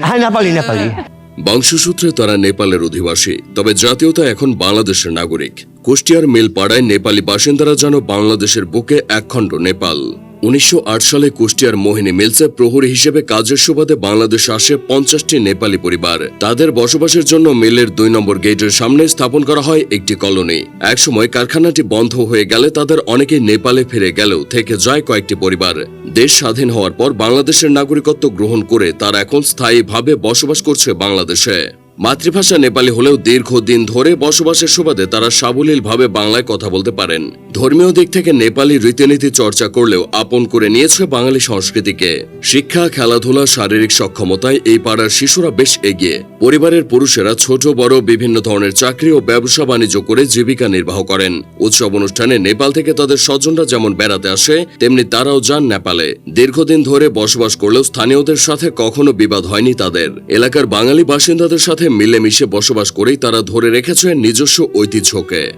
হ্যাঁ বংশসূত্রে তারা নেপালের অধিবাসী, তবে জাতীয়তা এখন বাংলাদেশের নাগরিক। কুষ্টিয়ার মিলপাড়ায় নেপালি বাসিন্দারা যেন বাংলাদেশের বুকে একখণ্ড নেপাল। উনিশশো আট সালে কুষ্টিয়ার মোহিনী মিলসে প্রহরী হিসেবে কাজের সুবাদে বাংলাদেশে আসে পঞ্চাশটি নেপালি পরিবার। তাদের বসবাসের জন্য মিলের দুই নম্বর গেটের সামনে স্থাপন করা হয় একটি কলোনি। একসময় কারখানাটি বন্ধ হয়ে গেলে তাদের অনেকেই নেপালে ফিরে গেলেও থেকে যায় কয়েকটি পরিবার। দেশ স্বাধীন হওয়ার পর বাংলাদেশের নাগরিকত্ব গ্রহণ করে তারা এখন স্থায়ীভাবে বসবাস করছে বাংলাদেশে। মাতৃভাষা নেপালি হলেও দীর্ঘদিন ধরে বসবাসের সুবাদে তারা সাবলীলভাবে বাংলায় কথা বলতে পারেন। ধর্মীয় দিক থেকে নেপালি রীতিনীতি চর্চা করলেও আপন করে নিয়েছে বাঙালি সংস্কৃতিকে। শিক্ষা, খেলাধুলা, শারীরিক সক্ষমতায় এই পাড়ার শিশুরা বেশ এগিয়ে। পরিবারের পুরুষেরা ছোট, বড়, বিভিন্ন ধরনের চাকরি ও ব্যবসা বাণিজ্য করে জীবিকা নির্বাহ করেন। উৎসব অনুষ্ঠানে নেপাল থেকে তাদের স্বজনরা যেমন বেড়াতে আসে, তেমনি তারাও যান নেপালে। দীর্ঘদিন ধরে বসবাস করলেও স্থানীয়দের সাথে কখনো বিবাদ হয়নি তাদের। এলাকার বাঙালি বাসিন্দাদের সাথে মিলেমিশে বসবাস করেই তারা ধরে রেখেছে নিজস্ব ঐতিহ্যকে।